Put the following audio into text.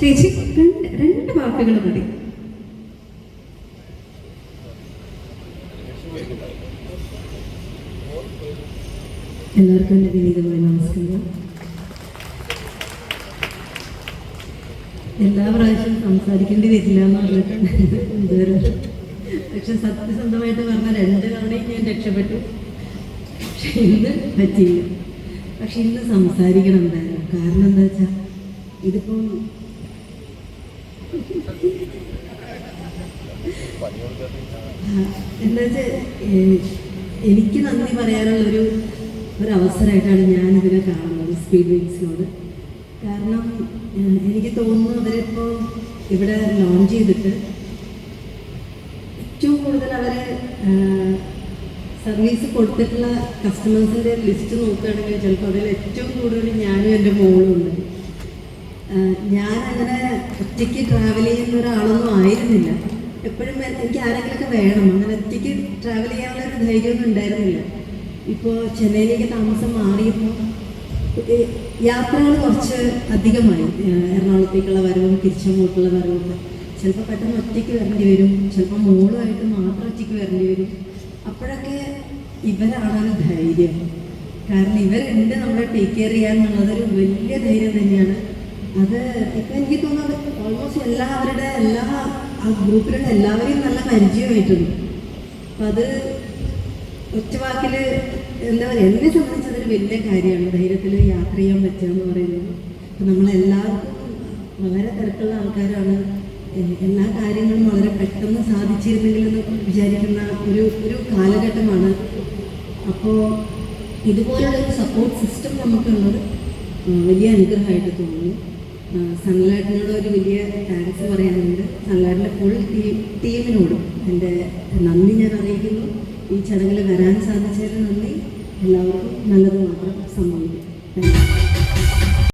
ചേച്ചി രണ്ട് വാക്കുകൾ മതി. എല്ലാവർക്കും എന്റെ വിനീതമായ നമസ്കാരം. എല്ലാ പ്രാവശ്യവും സംസാരിക്കേണ്ടി വരില്ല എന്ന് പറഞ്ഞിട്ട് ഇതുവരെ പക്ഷെ സത്യസന്ധമായിട്ട് പറഞ്ഞ രണ്ട് തവണയും ഞാൻ രക്ഷപ്പെട്ടു. പക്ഷെ ഇന്ന് പറ്റിയില്ല. പക്ഷെ ഇന്ന് സംസാരിക്കണം എന്തായാലും. കാരണം എന്താ വെച്ചാൽ ഇതിപ്പം എന്താ എനിക്ക് നന്ദി പറയാനുള്ളൊരു ഒരു അവസരമായിട്ടാണ് ഞാൻ ഇതിനെ കാണുന്നത് സ്പീഡ് വിങ്സിനോട് കാരണം എനിക്ക് തോന്നുന്നു അവരിപ്പോൾ ഇവിടെ ലോഞ്ച് ചെയ്തിട്ട് ഏറ്റവും കൂടുതൽ അവർ സർവീസ് കൊടുത്തിട്ടുള്ള കസ്റ്റമേഴ്സിന്റെ ലിസ്റ്റ് നോക്കുകയാണെങ്കിൽ ചിലപ്പോൾ അതിൽ ഏറ്റവും കൂടുതൽ ഞാനും എന്റെ മോളും ഉണ്ട്. ഞാൻ ഞാനങ്ങനെ ഒറ്റയ്ക്ക് ട്രാവൽ ചെയ്യുന്ന ഒരാളൊന്നും ആയിരുന്നില്ല. എപ്പോഴും എനിക്ക് ആരെങ്കിലുമൊക്കെ വേണം. അങ്ങനെ ഒറ്റയ്ക്ക് ട്രാവൽ ചെയ്യാനുള്ള ഒരു ധൈര്യമൊന്നും ഉണ്ടായിരുന്നില്ല. ഇപ്പോൾ ചെന്നൈയിലേക്ക് താമസം മാറിയപ്പോൾ യാത്രകൾ കുറച്ച് അധികമായി. എറണാകുളത്തേക്കുള്ള വരവും തിരിച്ചങ്ങോട്ടുള്ള വരവും ചിലപ്പോൾ പെട്ടെന്ന് ഒറ്റയ്ക്ക് വരേണ്ടി വരും. ചിലപ്പോൾ മോളുമായിട്ട് മാത്രം ഒറ്റയ്ക്ക് വരേണ്ടി വരും. അപ്പോഴൊക്കെ ഇവരാണൊരു ധൈര്യം. കാരണം ഇവരുണ്ട് നമ്മളെ ടേക്ക് കെയർ ചെയ്യാൻ എന്നുള്ളതൊരു വലിയ ധൈര്യം തന്നെയാണ്. അത് ഇപ്പം എനിക്ക് തോന്നുന്നത് ഓൾമോസ്റ്റ് എല്ലാവരുടെ എല്ലാ ആ ഗ്രൂപ്പിലുള്ള എല്ലാവരെയും നല്ല പരിചയമായിട്ടുണ്ട്. അപ്പം അത് ഒറ്റവാക്കിൽ എന്താ പറയുക എന്നെ സംബന്ധിച്ച് അതൊരു വലിയ കാര്യമാണ്. ധൈര്യത്തിൽ യാത്ര ചെയ്യാൻ പറ്റുക എന്ന് പറയുന്നത്. അപ്പം നമ്മളെല്ലാവർക്കും വളരെ തിരക്കുള്ള ആൾക്കാരാണ്. എല്ലാ കാര്യങ്ങളും വളരെ പെട്ടെന്ന് സാധിച്ചിരുന്നെങ്കിലെന്ന് വിചാരിക്കുന്ന ഒരു ഒരു കാലഘട്ടമാണ്. അപ്പോൾ ഇതുപോലുള്ള ഒരു സപ്പോർട്ട് സിസ്റ്റം നമുക്കുള്ളത് വലിയ അനുഗ്രഹമായിട്ട് തോന്നുന്നു. സൺലൈറ്റിനോട് ഒരു വലിയ താങ്ക്സ് പറയാനുണ്ട്. സൺലൈറ്റിന്റെ ഫുൾ ടീം ടീമിനോടും എന്റെ നന്ദി ഞാൻ അറിയിക്കുന്നു. ഈ ചടങ്ങിൽ വരാൻ സാധിച്ചതിന് നന്ദി. എല്ലാവർക്കും നല്ലത് മാത്രം സംഭവിക്കും താങ്ക് യു